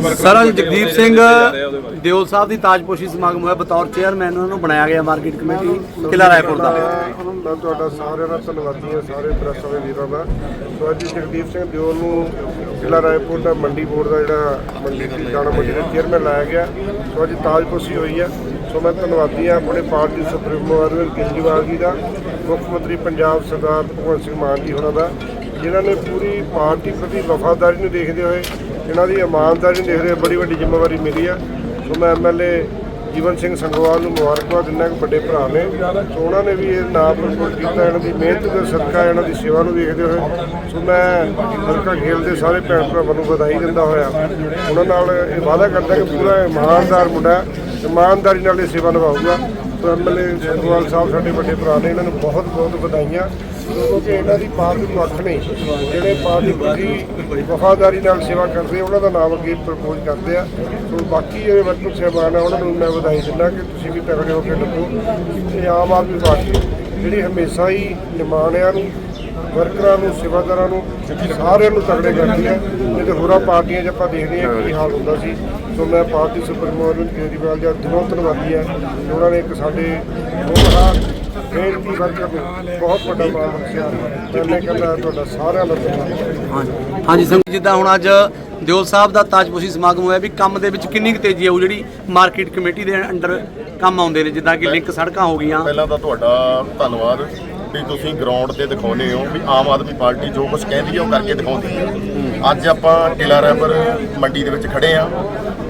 Sir ਅੱਜ ਜਗਦੀਪ ਸਿੰਘ ਦਿਓਲ ਸਾਹਿਬ ਦੀ ਤਾਜਪੋਸ਼ੀ ਸਮਾਗਮ ਹੋਇਆ ਬਤੌਰ ਚੇਅਰਮੈਨ ਉਹਨਾਂ ਨੂੰ ਬਣਾਇਆ ਗਿਆ ਮਾਰਕੀਟ ਕਮੇਟੀ ਕਿਲਾ ਰਾਏਪੁਰ ਦਾ। ਮੈਂ ਤੁਹਾਡਾ ਸਾਰਿਆਂ ਦਾ ਧੰਨਵਾਦੀ ਹਾਂ ਸਾਰੇ ਪ੍ਰੈਸ ਵਾਲੇ ਵੀਰਾਂ ਦਾ। ਸੋ ਅੱਜ ਜਗਦੀਪ ਸਿੰਘ ਦਿਓਲ ਨੂੰ ਜ਼ਿਲ੍ਹਾ ਰਾਏਪੁਰ ਦਾ ਮੰਡੀ ਬੋਰਡ ਦਾ ਜਿਹੜਾ ਮੰਡੀ ਦੀ ਦਾਣਾ ਮੰਡੀ ਦਾ ਚੇਅਰਮੈਨ ਲਾਇਆ ਗਿਆ। ਸੋ ਅੱਜ ਤਾਜਪੋਸ਼ੀ ਹੋਈ ਹੈ ਸੋ ਮੈਂ ਧੰਨਵਾਦੀ ਹਾਂ ਆਪਣੇ ਪਾਰਟੀ ਸੁਪਰੀਮੋ ਅਰਵਿੰਦ ਕੇਜਰੀਵਾਲ ਜੀ ਦਾ ਮੁੱਖ ਮੰਤਰੀ ਪੰਜਾਬ ਸਰਦਾਰ ਭਗਵੰਤ ਸਿੰਘ ਮਾਨ ਜੀ ਹੋਣਾ ਦਾ ਜਿਨ੍ਹਾਂ ਨੇ ਪੂਰੀ ਪਾਰਟੀ ਪ੍ਰਤੀ ਵਫਾਦਾਰੀ ਨੂੰ ਦੇਖਦੇ ਹੋਏ ਇਹਨਾਂ ਦੀ ਇਮਾਨਦਾਰੀ ਨੂੰ ਦੇਖਦੇ ਹੋਏ ਬੜੀ ਵੱਡੀ ਜ਼ਿੰਮੇਵਾਰੀ ਮਿਲੀ ਆ। ਸੋ ਮੈਂ ਐਮਐਲਏ ਜੀਵਨ ਸਿੰਘ ਸੰਗਵਾਲ ਨੂੰ ਮੁਬਾਰਕਬਾਦ ਦਿੰਦਾ ਕਿ ਵੱਡੇ ਭਰਾ ਨੇ। ਸੋ ਉਹਨਾਂ ਨੇ ਵੀ ਇਹ ਨਾਮ ਪ੍ਰਗਟ ਕੀਤਾ, ਇਹਨਾਂ ਦੀ ਮਿਹਨਤ ਦੇ ਸਦਕਾ, ਇਹਨਾਂ ਦੀ ਸੇਵਾ ਨੂੰ ਦੇਖਦੇ ਹੋਏ। ਸੋ ਮੈਂ ਹਲਕਾ ਖੇਲ ਦੇ ਸਾਰੇ ਭੈਣ ਭਰਾਵਾਂ ਨੂੰ ਵਧਾਈ ਦਿੰਦਾ ਹੋਇਆ। ਉਹਨਾਂ ਨਾਲ ਇਹ ਵਾਅਦਾ ਕਰਦਾ ਕਿ ਪੂਰਾ ਇਮਾਨਦਾਰ ਮੁੰਡਾ ਇਮਾਨਦਾਰੀ ਨਾਲ ਇਹ ਸੇਵਾ ਨਿਭਾਊਗਾ। ਸੋ ਐਮਐਲਏ ਸੰਗਵਾਲ ਸਾਹਿਬ ਸਾਡੇ ਵੱਡੇ ਭਰਾ ਨੇ, ਇਹਨਾਂ ਨੂੰ ਬਹੁਤ ਬਹੁਤ ਵਧਾਈਆਂ। ਕਿਉਂਕਿ ਇਹਨਾਂ ਦੀ ਪਾਰਟੀ ਨੂੰ ਨੇ, ਜਿਹੜੇ ਪਾਰਟੀ ਪ੍ਰਤੀ ਵਫਾਦਾਰੀ ਨਾਲ ਸੇਵਾ ਕਰਦੇ ਉਹਨਾਂ ਦਾ ਨਾਮ ਅੱਗੇ ਪ੍ਰਪੋਜ਼ ਕਰਦੇ ਆ। ਸੋ ਬਾਕੀ ਜਿਹੜੇ ਵਰਕਰ ਸਹਿਬਾਨ ਆ, ਉਹਨਾਂ ਨੂੰ ਮੈਂ ਵਧਾਈ ਦਿੰਦਾ ਕਿ ਤੁਸੀਂ ਵੀ ਤਗੜੇ ਹੋ ਕੇ ਲੱਗੋ। ਇਹ ਆਮ ਆਦਮੀ ਪਾਰਟੀ ਜਿਹੜੀ ਹਮੇਸ਼ਾ ਹੀ ਨਿਮਾਣਿਆਂ ਨੂੰ, ਵਰਕਰਾਂ ਨੂੰ, ਸੇਵਾਦਾਰਾਂ ਨੂੰ, ਸਾਰਿਆਂ ਨੂੰ ਤਗੜੇ ਕਰਦੀ ਹੈ। ਨਹੀਂ ਤੇ ਹੋਰਾਂ ਪਾਰਟੀਆਂ 'ਚ ਆਪਾਂ ਦੇਖਦੇ ਹਾਂ ਕੀ ਹਾਲ ਹੁੰਦਾ ਸੀ। ਸੋ ਮੈਂ ਪਾਰਟੀ ਸੁਪਰੀਮੋ ਅਰਵਿੰਦ ਕੇਜਰੀਵਾਲ ਜੀ ਦਾ ਦਿਲੋਂ ਧੰਨਵਾਦੀ ਹਾਂ। ਉਹਨਾਂ ਨੇ ਇੱਕ ਸਾਡੇ ਹੋਣਹਾਰ ਮਿਹਨਤੀ ਵਰਕਰ ਨੂੰ ਬਹੁਤ ਵੱਡਾ ਮਾਣ ਬਖਸ਼ਿਆ ਮੈਂ ਕਹਿੰਦਾ ਤੁਹਾਡਾ ਸਾਰਿਆਂ ਦਾ ਧੰਨਵਾਦ। ਹਾਂਜੀ। ਹਾਂਜੀ ਸੰਗਤ ਜਿੱਦਾਂ ਹੁਣ ਅੱਜ ਦਿਓਲ ਸਾਹਿਬ ਦਾ ਤਾਜਪੋਸ਼ੀ ਸਮਾਗਮ ਹੋਇਆ ਵੀ ਕੰਮ ਦੇ ਵਿੱਚ ਕਿੰਨੀ ਕੁ ਤੇਜ਼ੀ ਆਊ ਜਿਹੜੀ ਮਾਰਕੀਟ ਕਮੇਟੀ ਦੇ ਅੰਡਰ ਕੰਮ ਆਉਂਦੇ ਨੇ ਜਿੱਦਾਂ ਕਿ ਲਿੰਕ ਸੜਕਾਂ ਹੋ ਗਈਆਂ। ਪਹਿਲਾਂ ਤਾਂ ਤੁਹਾਡਾ ਧੰਨਵਾਦ ਵੀ ਤੁਸੀਂ ਗਰਾਊਂਡ ਤੇ ਦਿਖਾਉਂਦੇ ਹੋ ਵੀ ਆਮ ਆਦਮੀ ਪਾਰਟੀ ਜੋ ਕੁਝ ਕਹਿੰਦੀ ਹੈ ਉਹ ਕਰਕੇ ਦਿਖਾਉਂਦੀ ਹੈ ਅੱਜ ਆਪਾਂ ਕਿਲਾ ਰੈਪਰ ਮੰਡੀ ਦੇ ਵਿੱਚ ਖੜੇ ਆ।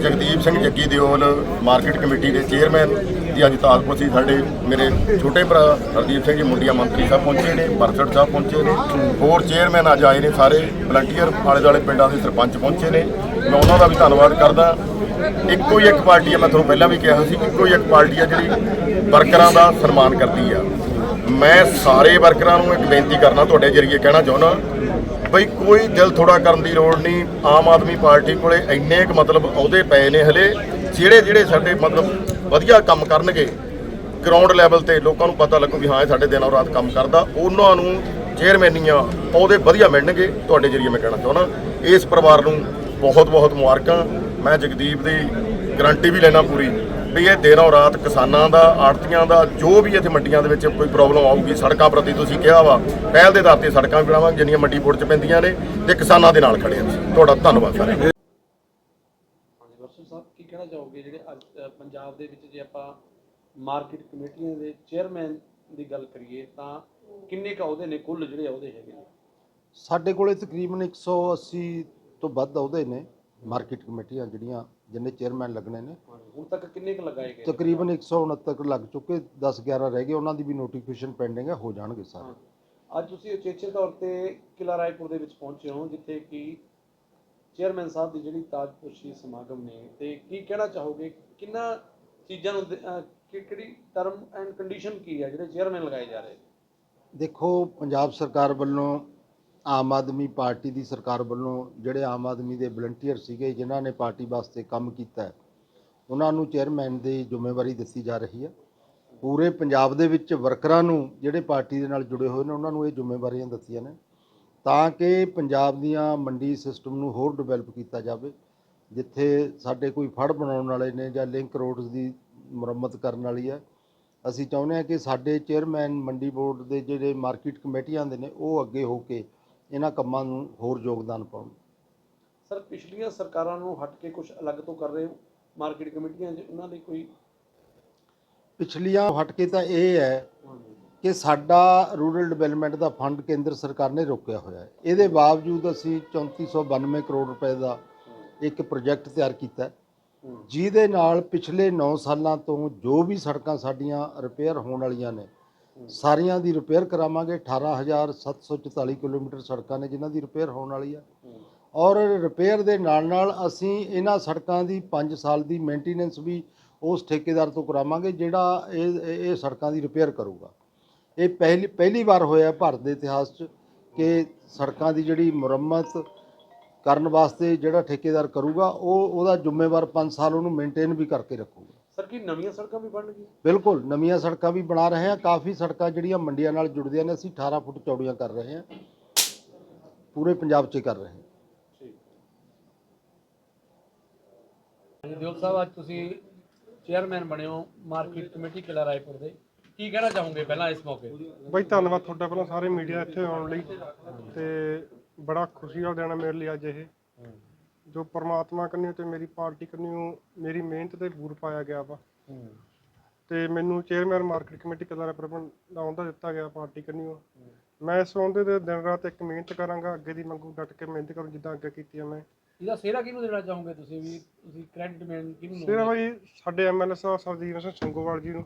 ਜਗਦੀਪ ਸਿੰਘ ਜੱਗੀ ਦਿਓਲ ਮਾਰਕੀਟ ਕਮੇਟੀ ਦੇ ਚੇਅਰਮੈਨ ਦੀ ਅੱਜ ਤਾਜਪੁਰ ਸੀ ਸਾਡੇ ਮੇਰੇ ਛੋਟੇ ਭਰਾ ਹਰਦੀਪ ਸਿੰਘ ਜੀ, ਮੁੰਡੀਆਂ ਮੰਤਰੀ ਸਾਹਿਬ ਪਹੁੰਚੇ ਨੇ ਬਰਸੜ ਸਾਹਿਬ ਪਹੁੰਚੇ ਨੇ, ਹੋਰ ਚੇਅਰਮੈਨ ਅੱਜ ਆਏ ਨੇ ਸਾਰੇ ਵਲੰਟੀਅਰ ਆਲੇ ਦੁਆਲੇ ਪਿੰਡਾਂ ਦੇ ਸਰਪੰਚ ਪਹੁੰਚੇ ਨੇ। ਮੈਂ ਉਹਨਾਂ ਦਾ ਵੀ ਧੰਨਵਾਦ ਕਰਦਾ। ਇੱਕੋ ਹੀ ਇੱਕ ਪਾਰਟੀ ਆ, ਮੈਂ ਤੁਹਾਨੂੰ ਪਹਿਲਾਂ ਵੀ ਕਿਹਾ ਸੀ ਇੱਕੋ ਹੀ ਇੱਕ ਪਾਰਟੀ ਆ ਜਿਹੜੀ ਵਰਕਰਾਂ ਦਾ ਸਨਮਾਨ ਕਰਦੀ ਆ। ਮੈਂ ਸਾਰੇ ਵਰਕਰਾਂ ਨੂੰ ਇੱਕ ਬੇਨਤੀ ਕਰਨਾ ਤੁਹਾਡੇ ਜਰੀਏ ਕਹਿਣਾ ਚਾਹੁੰਦਾ, ਬਈ ਕੋਈ ਦਿਲ ਥੋੜਾ ਕਰਨ ਦੀ ਲੋੜ ਨਹੀਂ, ਆਮ ਆਦਮੀ ਪਾਰਟੀ ਕੋਲੇ ਇੰਨੇ ਕੁ ਮਤਲਬ ਅਹੁਦੇ ਪਏ ਨੇ ਹਲੇ ਜਿਹੜੇ ਜਿਹੜੇ ਸਾਡੇ ਮਤਲਬ ਵਧੀਆ ਕੰਮ ਕਰਨਗੇ। ਗਰਾਊਂਡ ਲੈਵਲ ਤੇ ਲੋਕਾਂ ਨੂੰ ਪਤਾ ਲੱਗੂ ਵੀ ਹਾਂ, ਇਹ ਸਾਡੇ ਦਿਨੋਂ ਰਾਤ ਕੰਮ ਕਰਦਾ। ਉਹਨਾਂ ਨੂੰ ਚੇਅਰਮੈਨੀਆਂ ਉਹਦੇ ਵਧੀਆ ਮਿਲਣਗੇ, ਤੁਹਾਡੇ ਜਰੀਏ ਮੈਂ ਕਹਿਣਾ ਚਾਹੁੰਦਾ। ਇਸ ਪਰਿਵਾਰ ਨੂੰ ਬਹੁਤ ਬਹੁਤ ਮੁਬਾਰਕਾਂ। ਮੈਂ ਜਗਦੀਪ ਦੀ ਗਰੰਟੀ ਵੀ ਲੈਣਾ ਪੂਰੀ ਵੀ ਇਹ ਦਿਨੋਂ ਰਾਤ ਕਿਸਾਨਾਂ ਦਾ ਆੜਤੀਆਂ ਦਾ, ਜੋ ਵੀ ਇੱਥੇ ਮੰਡੀਆਂ ਦੇ ਵਿੱਚ ਕੋਈ ਪ੍ਰੋਬਲਮ ਆਊਗੀ, ਸੜਕਾਂ ਪ੍ਰਤੀ ਤੁਸੀਂ ਕਿਹਾ ਵਾ, ਪਹਿਲ ਦੇ ਆਧਾਰ ਤੇ ਸੜਕਾਂ ਵੀ ਬਣਾਵਾਂਗੇ, ਜਿੰਨੀਆਂ ਮੰਡੀ ਬੋਰਡ 'ਚ ਪੈਂਦੀਆਂ ਨੇ ਤੇ ਕਿਸਾਨਾਂ ਦੇ ਨਾਲ ਖੜੇ ਹਾਂ ਤੁਹਾਡਾ ਧੰਨਵਾਦ ਸਾਰੇ ਹਾਂਜੀ ਵਰਸਨ ਸਾਹਿਬ ਕੀ ਕਹਿਣਾ ਚਾਹੋਗੇ ਜਿਹੜੇ ਅੱਜ ਅ, ਪੰਜਾਬ ਦੇ ਵਿੱਚ ਜੇ ਆਪਾਂ ਮਾਰਕੀਟ ਕਮੇਟੀਆਂ ਦੇ ਚੇਅਰਮੈਨ ਦੀ ਗੱਲ ਕਰੀਏ ਤਾਂ ਕਿੰਨੇ ਕੁ ਅਹੁਦੇ ਨੇ? ਕੁੱਲ ਜਿਹੜੇ ਅਹੁਦੇ ਹੈਗੇ ਨੇ? ਸਾਡੇ ਕੋਲੇ ਤਕਰੀਬਨ 180 ਤੋਂ ਵੱਧ ਅਹੁਦੇ ਨੇ ਮਾਰਕੀਟ ਕਮੇਟੀਆਂ ਜਿਹੜੀਆਂ ਜਿੰਨੇ ਚੇਅਰਮੈਨ ਲੱਗਣੇ ਨੇ। ਹੁਣ ਤੱਕ ਕਿੰਨੇ ਕੁ ਲਗਾਏ ਗਏ ਨੇ? ਤਕਰੀਬਨ 169 ਕੁ ਲੱਗ ਚੁੱਕੇ 10 11 ਰਹਿ ਗਏ ਉਹਨਾਂ ਦੀ ਵੀ ਨੋਟੀਫਿਕੇਸ਼ਨ ਪੈਂਡਿੰਗ ਹੈ ਹੋ ਜਾਣਗੇ ਸਾਰੇ। ਅੱਜ ਤੁਸੀਂ ਉਚੇਚੇ ਤੌਰ ਤੇ ਕਿਲਾ ਰਾਏਪੁਰ ਦੇ ਵਿੱਚ ਪਹੁੰਚੇ ਹੋ ਜਿੱਥੇ ਕਿ ਚੇਅਰਮੈਨ ਸਾਹਿਬ ਦੀ ਜਿਹੜੀ ਤਾਜਪੋਸ਼ੀ ਸਮਾਗਮ ਨੇ, ਤੇ ਕੀ ਕਹਿਣਾ ਚਾਹੋਗੇ? ਕਿੰਨਾ ਚੀਜ਼ਾਂ ਨੂੰ ਕਿਹੜੀ ਟਰਮ ਐਂਡ ਕੰਡੀਸ਼ਨ ਕੀ ਹੈ ਜਿਹੜੇ ਚੇਅਰਮੈਨ ਲਗਾਏ ਜਾ ਰਹੇ? ਦੇਖੋ, ਪੰਜਾਬ ਸਰਕਾਰ ਵੱਲੋਂ, ਆਮ ਆਦਮੀ ਪਾਰਟੀ ਦੀ ਸਰਕਾਰ ਵੱਲੋਂ ਜਿਹੜੇ ਆਮ ਆਦਮੀ ਦੇ ਵਲੰਟੀਅਰ ਸੀਗੇ, ਜਿਨ੍ਹਾਂ ਨੇ ਪਾਰਟੀ ਵਾਸਤੇ ਕੰਮ ਕੀਤਾ ਉਹਨਾਂ ਨੂੰ ਚੇਅਰਮੈਨ ਦੀ ਜ਼ਿੰਮੇਵਾਰੀ ਦਿੱਤੀ ਜਾ ਰਹੀ ਹੈ। ਪੂਰੇ ਪੰਜਾਬ ਦੇ ਵਿੱਚ ਵਰਕਰਾਂ ਨੂੰ ਜਿਹੜੇ ਪਾਰਟੀ ਦੇ ਨਾਲ ਜੁੜੇ ਹੋਏ ਨੇ, ਉਹਨਾਂ ਨੂੰ ਇਹ ਜ਼ਿੰਮੇਵਾਰੀਆਂ ਦਿੱਤੀਆਂ ਨੇ। ਤਾਂ ਕਿ ਪੰਜਾਬ ਦੀਆਂ ਮੰਡੀ ਸਿਸਟਮ ਨੂੰ ਹੋਰ ਡਿਵੈਲਪ ਕੀਤਾ ਜਾਵੇ ਜਿੱਥੇ ਸਾਡੇ ਕੋਈ ਫੜ ਬਣਾਉਣ ਵਾਲੇ ਨੇ ਜਾਂ ਲਿੰਕ ਰੋਡਸ ਦੀ ਮੁਰੰਮਤ ਕਰਨ ਵਾਲੀ ਹੈ। ਅਸੀਂ ਚਾਹੁੰਦੇ ਹਾਂ ਕਿ ਸਾਡੇ ਚੇਅਰਮੈਨ ਮੰਡੀ ਬੋਰਡ ਦੇ ਜਿਹੜੇ ਮਾਰਕੀਟ ਕਮੇਟੀਆਂ ਦੇ ਨੇ ਉਹ ਅੱਗੇ ਹੋ ਕੇ ਇਹਨਾਂ ਕੰਮਾਂ ਨੂੰ ਹੋਰ ਯੋਗਦਾਨ ਪਾਉਣ। ਸਰ ਪਿਛਲੀਆਂ ਸਰਕਾਰਾਂ ਨੂੰ ਹਟ ਕੇ ਕੁਝ ਅਲੱਗ ਤੋਂ ਕਰ ਰਹੇ ਮਾਰਕੀਟ ਕਮੇਟੀਆਂ 'ਚ ਉਹਨਾਂ ਦੀ ਕੋਈ? ਪਿਛਲੀਆਂ ਹਟ ਕੇ ਤਾਂ ਇਹ ਹੈ ਕਿ ਸਾਡਾ ਰੂਰਲ ਡਿਵੈਲਪਮੈਂਟ ਦਾ ਫੰਡ ਕੇਂਦਰ ਸਰਕਾਰ ਨੇ ਰੋਕਿਆ ਹੋਇਆ ਹੈ। ਇਹਦੇ ਬਾਵਜੂਦ ਅਸੀਂ 3492 ਕਰੋੜ ਰੁਪਏ ਦਾ ਇੱਕ ਪ੍ਰੋਜੈਕਟ ਤਿਆਰ ਕੀਤਾ ਹੈ, ਜਿਹਦੇ ਨਾਲ ਪਿਛਲੇ 9 ਸਾਲਾਂ ਤੋਂ ਜੋ ਵੀ ਸੜਕਾਂ ਸਾਡੀਆਂ ਰਿਪੇਅਰ ਹੋਣ ਵਾਲੀਆਂ ਨੇ ਸਾਰੀਆਂ ਦੀ ਰਿਪੇਅਰ ਕਰਾਵਾਂਗੇ। 18744 ਕਿਲੋਮੀਟਰ ਸੜਕਾਂ ਨੇ ਜਿਨ੍ਹਾਂ ਦੀ ਰਿਪੇਅਰ ਹੋਣ ਵਾਲੀ ਆ ਔਰ ਰਿਪੇਅਰ ਦੇ ਨਾਲ ਨਾਲ ਅਸੀਂ ਇਹਨਾਂ ਸੜਕਾਂ ਦੀ 5 ਸਾਲ ਦੀ ਮੇਨਟੇਨੈਂਸ ਵੀ ਉਸ ਠੇਕੇਦਾਰ ਤੋਂ ਕਰਾਵਾਂਗੇ ਜਿਹੜਾ ਇਹ ਇਹ ਇਹ ਸੜਕਾਂ ਦੀ ਰਿਪੇਅਰ ਕਰੂਗਾ। ਇਹ ਪਹਿਲੀ ਪਹਿਲੀ ਵਾਰ ਹੋਇਆ ਭਾਰਤ ਦੇ ਇਤਿਹਾਸ 'ਚ ਕਿ ਸੜਕਾਂ ਦੀ ਜਿਹੜੀ ਮੁਰੰਮਤ ਕਰਨ ਵਾਸਤੇ ਜਿਹੜਾ ਠੇਕੇਦਾਰ ਕਰੂਗਾ ਉਹ ਉਹਦਾ ਜ਼ਿੰਮੇਵਾਰ 5 ਸਾਲ ਉਹਨੂੰ ਮੇਨਟੇਨ ਵੀ ਕਰਕੇ ਰੱਖੂਗਾ। ਸਰ ਕੀ ਨਵੀਆਂ ਸੜਕਾਂ ਵੀ ਬਣਨਗੀਆਂ ਬਿਲਕੁਲ ਨਵੀਆਂ ਸੜਕਾਂ ਵੀ ਬਣਾ ਰਹੇ ਹਾਂ। ਕਾਫੀ ਸੜਕਾਂ ਜਿਹੜੀਆਂ ਮੰਡੀਆਂ ਨਾਲ ਜੁੜਦੀਆਂ ਨੇ ਅਸੀਂ 18 ਫੁੱਟ ਚੌੜੀਆਂ ਕਰ ਰਹੇ ਹਾਂ। ਪੂਰੇ ਪੰਜਾਬ 'ਚ ਹੀ ਕਰ ਰਹੇ ਹਾਂ। ਦਿਓਲ ਸਾਹਿਬ ਅੱਜ ਤੁਸੀਂ ਚੇਅਰਮੈਨ ਬਣੇ ਹੋ ਮਾਰਕੀਟ ਕਮੇਟੀ ਕਿਲਾ ਰਾਏਪੁਰ ਦੇ। ਕੀ ਕਹਿਣਾ ਚਾਹੋਗੇ ਪਹਿਲਾਂ ਇਸ ਮੌਕੇ? ਬਾਈ ਧੰਨਵਾਦ ਤੁਹਾਡਾ ਪਹਿਲਾਂ ਸਾਰੇ ਮੀਡੀਆ ਇੱਥੇ ਆਉਣ ਲਈ ਤੇ ਬੜਾ ਖੁਸ਼ੀ ਵਾਲਾ ਦਿਨ ਹੈ ਮੇਰੇ ਲਈ ਅੱਜ ਇਹ। ਜੋ ਪ੍ਰਮਾਤਮਾ ਕੰਨਿਓ ਤੇ ਮੇਰੀ ਪਾਰਟੀ ਕੰਨਿਓ ਮੇਰੀ ਮਿਹਨਤ ਤੇ ਬੂਰ ਪਾਇਆ ਗਿਆ ਵਾ। ਤੇ ਮੈਨੂੰ ਚੇਅਰਮੈਨ ਮਾਰਕੀਟ ਕਮੇਟੀ ਕਦਾਰ ਪ੍ਰਬੰਧ ਦਾ ਅਹੁਦਾ ਦਿੱਤਾ ਗਿਆ ਪਾਰਟੀ ਕੰਨਿਓ। ਮੈਂ ਇਸ ਅਹੁਦੇ ਤੇ ਦਿਨ ਰਾਤ ਇੱਕ ਮਿਹਨਤ ਕਰਾਂਗਾ ਅੱਗੇ ਦੀ ਮੰਗੂ ਡਟ ਕੇ ਮਿਹਨਤ ਕਰੂੰ ਜਿੱਦਾਂ ਅੱਗੇ ਕੀਤੀ ਆ ਮੈਂ। ਇਹਦਾ ਸਿਹਰਾ ਕਿਹਨੂੰ ਦੇਣਾ ਚਾਹੋਗੇ ਤੁਸੀਂ ਵੀ? ਤੁਸੀਂ ਕ੍ਰੈਡਿਟ ਮੈਨ ਕਿਹਨੂੰ ਦਿਓਗੇ? ਬਾਈ ਸਾਡੇ ਐਮਐਲਏ ਸਾਹਿਬ ਸਰਦੀਪ ਸਿੰਘ ਸੰਗੋਵਾਲ ਜੀ ਨੂੰ।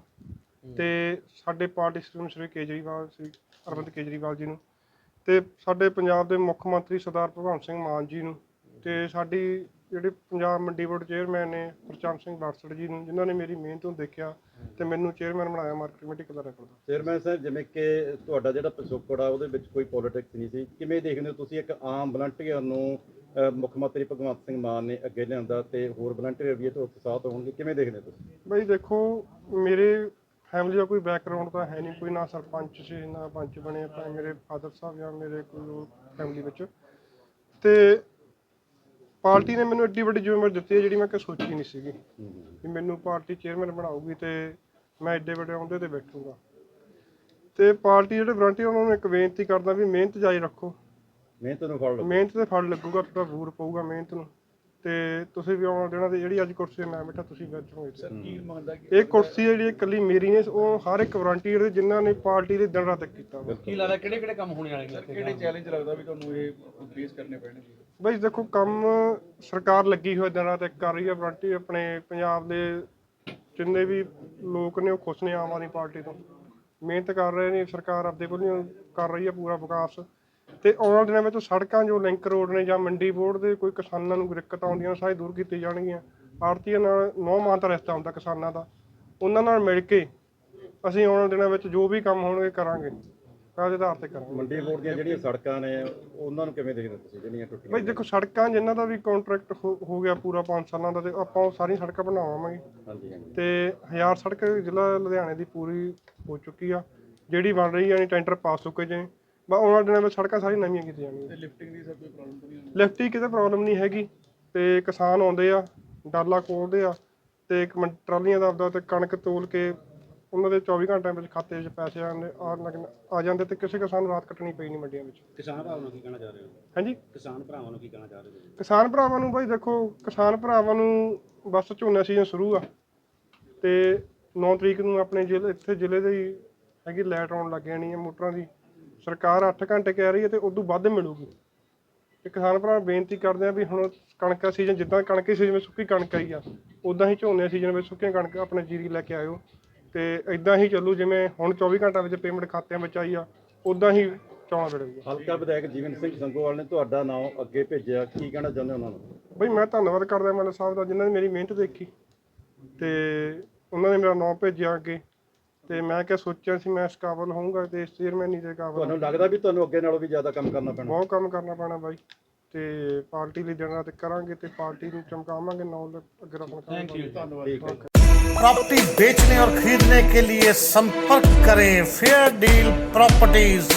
ਤੇ ਸਾਡੇ ਪਾਰਟੀ ਸਟੂਡੈਂਟ ਸ਼੍ਰੀ ਕੇਜਰੀਵਾਲ ਸ੍ਰੀ ਅਰਵਿੰਦ ਕੇਜਰੀਵਾਲ ਜੀ ਨੂੰ ਤੇ ਸਾਡੇ ਪੰਜਾਬ ਦੇ ਮੁੱਖ ਮੰਤਰੀ ਸਰਦਾਰ ਭਗਵੰਤ ਸਿੰਘ ਮਾਨ ਜੀ ਨੂੰ ਤੇ ਸਾਡੀ ਜਿਹੜੇ ਪੰਜਾਬ ਮੰਡੀ ਬੋਰਡ ਚੇਅਰਮੈਨ ਨੇ ਪ੍ਰਚਾਰ ਸਿੰਘ ਬਾਰਸੜ ਜੀ ਨੂੰ ਜਿਨ੍ਹਾਂ ਨੇ ਮੇਰੀ ਮਿਹਨਤ ਨੂੰ ਦੇਖਿਆ ਤੇ ਮੈਨੂੰ ਚੇਅਰਮੈਨ ਬਣਾਇਆ ਮਾਰਕੀਟ ਕਮੇਟੀ ਕਲਰ ਦਾ। ਚੇਅਰਮੈਨ ਸਾਹਿਬ ਜਿਵੇਂ ਕਿ ਤੁਹਾਡਾ ਜਿਹੜਾ ਪਿਛੋਕੜ ਆ ਉਹਦੇ ਵਿੱਚ ਕੋਈ ਪੋਲਿਟਿਕਸ ਨਹੀਂ ਸੀ। ਕਿਵੇਂ ਦੇਖਦੇ ਹੋ ਤੁਸੀਂ ਇੱਕ ਆਮ ਵਲੰਟੀਅਰ ਨੂੰ ਮੁੱਖ ਮੰਤਰੀ ਭਗਵੰਤ ਸਿੰਘ ਮਾਨ ਨੇ ਅੱਗੇ ਲਿਆਂਦਾ ਤੇ ਹੋਰ ਵਲੰਟੀਅਰ ਵੀ ਇਹ ਤੋਂ ਉਤਸ਼ਾਹਤ ਹੋਣਗੇ? ਕਿਵੇਂ ਦੇਖਦੇ ਹੋ ਤੁਸੀਂ? ਬਈ ਦੇਖੋ ਮੇਰੇ ਫੈਮਿਲੀ ਦਾ ਕੋਈ ਬੈਕਗ੍ਰਾਉਂਡ ਤਾਂ ਹੈ ਨਹੀਂ ਕੋਈ ਨਾ ਸਰਪੰਚ ਸੀ ਨਾ ਪੰਚ ਬਣੇ ਤਾਂ ਮੇਰੇ ਫਾਦਰ ਸਾਹਿਬ ਜਾਂ ਮੇਰੇ ਕੋਈ ਫੈਮਿਲੀ ਵਿੱਚ। ਤੇ ਪਾਰਟੀ ਨੇ ਮੈਨੂੰ ਐਡੀ ਵੱਡੀ ਜ਼ਿੰਮੇਵਾਰੀ ਦਿੱਤੀ ਹੈ ਜਿਹੜੀ ਮੈਂ ਕਿ ਸੋਚੀ ਨਹੀਂ ਸੀਗੀ ਵੀ ਮੈਨੂੰ ਪਾਰਟੀ ਚੇਅਰਮੈਨ ਬਣਾਉਗੀ ਤੇ ਮੈਂ ਐਡੇ ਵੱਡੇ ਅਹੁਦੇ ਤੇ ਬੈਠੂੰਗਾ। ਤੇ ਪਾਰਟੀ ਜਿਹੜੇ ਵਲੰਟੀਅਰ ਉਹਨਾਂ ਨੂੰ ਇੱਕ ਬੇਨਤੀ ਕਰਦਾ ਵੀ ਮਿਹਨਤ ਜਾਰੀ ਰੱਖੋ। ਮਿਹਨਤ ਨੂੰ ਫਲ ਲਓ ਮਿਹਨਤ ਤੇ ਫਲ ਲੱਗੂਗਾ ਤੁਹਾਡਾ ਬੂਰ ਪਊਗਾ ਮਿਹਨਤ ਨੂੰ। ਤੇ ਤੁਸੀਂ ਵੀ ਆਉਣਾ ਦੇਣਾ ਤੇ ਜਿਹੜੀ ਅੱਜ ਕੁਰਸੀ ਤੇ ਮੈਂ ਬੈਠਾ ਤੁਸੀਂ ਬੈਠੋਗੇ ਕੀ ਮੰਗਦਾ ਕਿ ਇਹ ਕੁਰਸੀ ਜਿਹੜੀ ਇਕੱਲੀ ਮੇਰੀ ਨੇ ਉਹ ਹਰ ਇੱਕ ਵਲੰਟੀਅਰ ਦੇ ਜਿਨ੍ਹਾਂ ਨੇ ਪਾਰਟੀ ਲਈ ਦਿਨ ਰਾਤ ਕੀਤਾ ਵਾ। ਕੀ ਲੱਗਦਾ ਕਿਹੜੇ ਕਿਹੜੇ ਕੰਮ ਹੋਣੇ ਵਾਲੇ ਨੇ? ਕਿਹੜੇ ਚੈਲੰਜ ਲੱਗਦਾ ਵੀ ਤੁਹਾਨੂੰ ਇਹ ਫੇਸ ਕਰਨੇ ਪੈਣਗੇ? ਬਈ ਦੇਖੋ ਕੰਮ ਸਰਕਾਰ ਲੱਗੀ ਹੋਈ ਦਿਨ ਰਾਤ ਇੱਕ ਕਰ ਰਹੀ ਹੈ ਵਲੰਟੀਅਰ ਆਪਣੇ ਪੰਜਾਬ ਦੇ ਜਿੰਨੇ ਵੀ ਲੋਕ ਨੇ ਉਹ ਖੁਸ਼ ਨੇ ਆਮ ਆਦਮੀ ਪਾਰਟੀ ਤੋਂ। ਮਿਹਨਤ ਕਰ ਰਹੇ ਨੇ ਸਰਕਾਰ ਆਪਦੇ ਵੱਲੋਂ ਕਰ ਰਹੀ ਹੈ ਪੂਰਾ ਵਿਕਾਸ। ਤੇ ਆਉਣ ਵਾਲੇ ਦਿਨਾਂ ਵਿੱਚ ਸੜਕਾਂ ਜੋ ਲਿੰਕ ਰੋਡ ਨੇ ਜਾਂ ਮੰਡੀ ਬੋਰਡ ਦੇ ਕੋਈ ਕਿਸਾਨਾਂ ਨੂੰ ਦਿੱਕਤ ਆਉਂਦੀਆਂ ਨੇ ਸਾਰੇ ਦੂਰ ਕੀਤੀ ਜਾਣਗੀਆਂ। ਆੜਤੀਆਂ ਨਾਲ ਨੌ ਮਾਹ ਦਾ ਰਸਤਾ ਹੁੰਦਾ ਕਿਸਾਨਾਂ ਦਾ। ਉਹਨਾਂ ਨਾਲ ਮਿਲ ਕੇ ਅਸੀਂ ਆਉਣ ਵਾਲੇ ਦਿਨਾਂ ਵਿੱਚ ਜੋ ਵੀ ਕੰਮ ਹੋਣਗੇ ਕਰਾਂਗੇ। ਕਾਹਦੇ ਆਧਾਰ ਤੇ ਕਰਾਂਗੇ। ਮੰਡੀ ਬੋਰਡ ਦੀਆਂ ਜਿਹੜੀਆਂ ਸੜਕਾਂ ਨੇ ਉਹਨਾਂ ਨੂੰ ਕਿਵੇਂ ਦੇਖਦੇ ਹੋ ਤੁਸੀਂ ਜਿਹੜੀਆਂ ਟੁੱਟੀਆਂ ਬਈ ਦੇਖੋ ਸੜਕਾਂ ਜਿਨ੍ਹਾਂ ਦਾ ਵੀ ਕੰਟਰੈਕਟ ਹੋ ਗਿਆ ਪੂਰਾ 5 ਸਾਲਾਂ ਦਾ ਤੇ ਆਪਾਂ ਉਹ ਸਾਰੀਆਂ ਸੜਕਾਂ ਬਣਾਵਾਂਗੇ ਹਾਂਜੀ ਹਾਂਜੀ। ਤੇ ਹਜ਼ਾਰ ਸੜਕ ਜ਼ਿਲ੍ਹਾ ਲੁਧਿਆਣੇ ਦੀ ਪੂਰੀ ਹੋ ਚੁੱਕੀ ਆ। ਜਿਹੜੀ ਬਣ ਰਹੀ ਆ ਟੈਂਡਰ ਪਾਸ ਚੁੱਕੇ ਜੇ ਬਾ ਆਉਣ ਵਾਲੇ ਦਿਨਾਂ ਵਿੱਚ ਸੜਕਾਂ ਸਾਰੀਆਂ ਨਵੀਆਂ ਕੀਤੀਆਂ ਜਾਣਗੀਆਂ। ਲਿਫਟਿੰਗ ਦੀ ਸਰ ਕੋਈ ਪ੍ਰੋਬਲਮ ਤਾਂ ਨਹੀਂ ਆਉਂਦੀ ਲਿਫਟ ਦੀ ਕਿਤੇ ਪ੍ਰੋਬਲਮ ਨਹੀਂ ਹੈਗੀ। ਤੇ ਕਿਸਾਨ ਆਉਂਦੇ ਆ ਡਾਲਾ ਕੋਲਦੇ ਆ ਤੇ ਇੱਕ ਮਿੰਟ ਟਰਾਲੀਆਂ ਦਾ ਆਪਦਾ ਤੇ ਕਣਕ ਤੋਲ ਕੇ ਉਹਨਾਂ ਦੇ 24 ਘੰਟਿਆਂ ਵਿੱਚ ਖਾਤੇ 'ਚ ਪੈਸੇ ਆਉਂਦੇ ਆ ਲੱਗ- ਆ ਜਾਂਦੇ ਤੇ ਕਿਸੇ ਕਿਸਾਨ ਨੂੰ ਰਾਤ ਕੱਟਣੀ ਪਈ ਨਹੀਂ ਮੰਡੀਆਂ ਵਿੱਚ। ਕਿਸਾਨ ਭਰਾਵਾਂ ਨੂੰ ਕੀ ਕਹਿਣਾ ਚਾਹ ਰਹੇ ਹੋ? ਹਾਂਜੀ? ਕਿਸਾਨ ਭਰਾਵਾਂ ਨੂੰ ਕੀ ਕਹਿਣਾ ਚਾਹ ਰਹੇ ਹੋ? ਕਿਸਾਨ ਭਰਾਵਾਂ ਨੂੰ ਬਾਈ ਦੇਖੋ ਕਿਸਾਨ ਭਰਾਵਾਂ ਨੂੰ ਬਸ ਝੋਨਾ ਸੀਜ਼ਨ ਸ਼ੁਰੂ ਆ। ਤੇ 9 ਤਰੀਕ ਨੂੰ ਆਪਣੇ ਜ਼ਿਲ੍ਹੇ ਇੱਥੇ ਜ਼ਿਲ੍ਹੇ ਦੇ ਹੀ ਹੈਗੀ ਲਾਈਟ ਆਉਣ ਲੱਗ ਜਾਣੀ ਹੈ ਮੋਟਰਾਂ ਦੀ। ਸਰਕਾਰ 8 ਘੰਟੇ ਕਹਿ ਰਹੀ ਹੈ ਤੇ ਉਦੋਂ ਵੱਧ ਮਿਲੂਗੀ। ਤੇ ਕਿਸਾਨ ਭਰਾ ਬੇਨਤੀ ਕਰਦੇ ਆ ਵੀ ਹੁਣ ਕਣਕ ਦਾ ਸੀਜ਼ਨ ਜਿੱਦਾਂ ਕਣਕ ਦੇ ਸੀਜ਼ਨ ਵਿੱਚ ਸੁੱਕੀ ਕਣਕ ਆਈ ਆ ਉਦਾਂ ਹੀ ਝੋਨੇ ਸੀਜ਼ਨ ਵਿੱਚ ਸੁੱਕੀਆਂ ਕਣਕ ਆਪਣੇ ਜੀਰੀ ਲੈ ਕੇ ਆਇਓ। ਤੇ ਇਦਾਂ ਹੀ ਚੱਲੂ ਜਿਵੇਂ ਹੁਣ 24 ਘੰਟਿਆਂ ਵਿੱਚ ਪੇਮੈਂਟ ਖਾਤਿਆਂ ਵਿੱਚ ਆਈ ਆ ਉਦਾਂ ਹੀ ਚੌਣਾ ਮਿਲੂਗਾ ਹਲਕਾ ਵਿਧਾਇਕ ਜੀਵਨ ਸਿੰਘ ਸੰਗੋਵਾਲ ਨੇ ਤੁਹਾਡਾ ਨਾਮ ਅੱਗੇ ਭੇਜਿਆ ਕੀ ਕਹਿਣਾ ਚਾਹੁੰਦੇ ਉਹਨਾਂ ਨੂੰ? ਬਈ ਮੈਂ ਧੰਨਵਾਦ ਕਰਦਾ ਐਮਐਲਏ ਸਾਹਿਬ ਦਾ ਜਿਨ੍ਹਾਂ ਨੇ ਮੇਰੀ ਮਿਹਨਤ ਦੇਖੀ ਤੇ ਉਹਨਾਂ ਨੇ ਮੇਰਾ ਨਾਮ ਭੇਜਿਆ ਅੱਗੇ। ਤੇ ਮੈਂ ਕਿਹਾ ਸੋਚਿਆ ਸੀ ਮੈਂ ਇਸ ਕਾਬਲ ਹੋਊਂਗਾ ਤੇ ਇਸ ਚੇਅਰਮੈਨੀ ਦੇ ਕਾਬਲ ਤੁਹਾਨੂੰ ਲੱਗਦਾ ਵੀ ਤੁਹਾਨੂੰ ਅੱਗੇ ਨਾਲੋਂ ਵੀ ਜ਼ਿਆਦਾ ਕੰਮ ਕਰਨਾ ਪੈਣਾ ਬਹੁਤ ਕੰਮ ਕਰਨਾ ਪੈਣਾ ਬਾਈ ਤੇ ਪਾਰਟੀ ਲਈ ਦਿਨ ਰਾਤ ਕਰਾਂਗੇ ਤੇ ਪਾਰਟੀ ਨੂੰ ਚਮਕਾਵਾਂਗੇ ਨੌ ਅੱਗੇ ਰੱਖਣਾ ਥੈਂਕ ਯੂ ਠੀਕ ਹੈ प्रॉपर्टी बेचने और खरीदने के लिए संपर्क करें फेयर डील प्रॉपर्टीज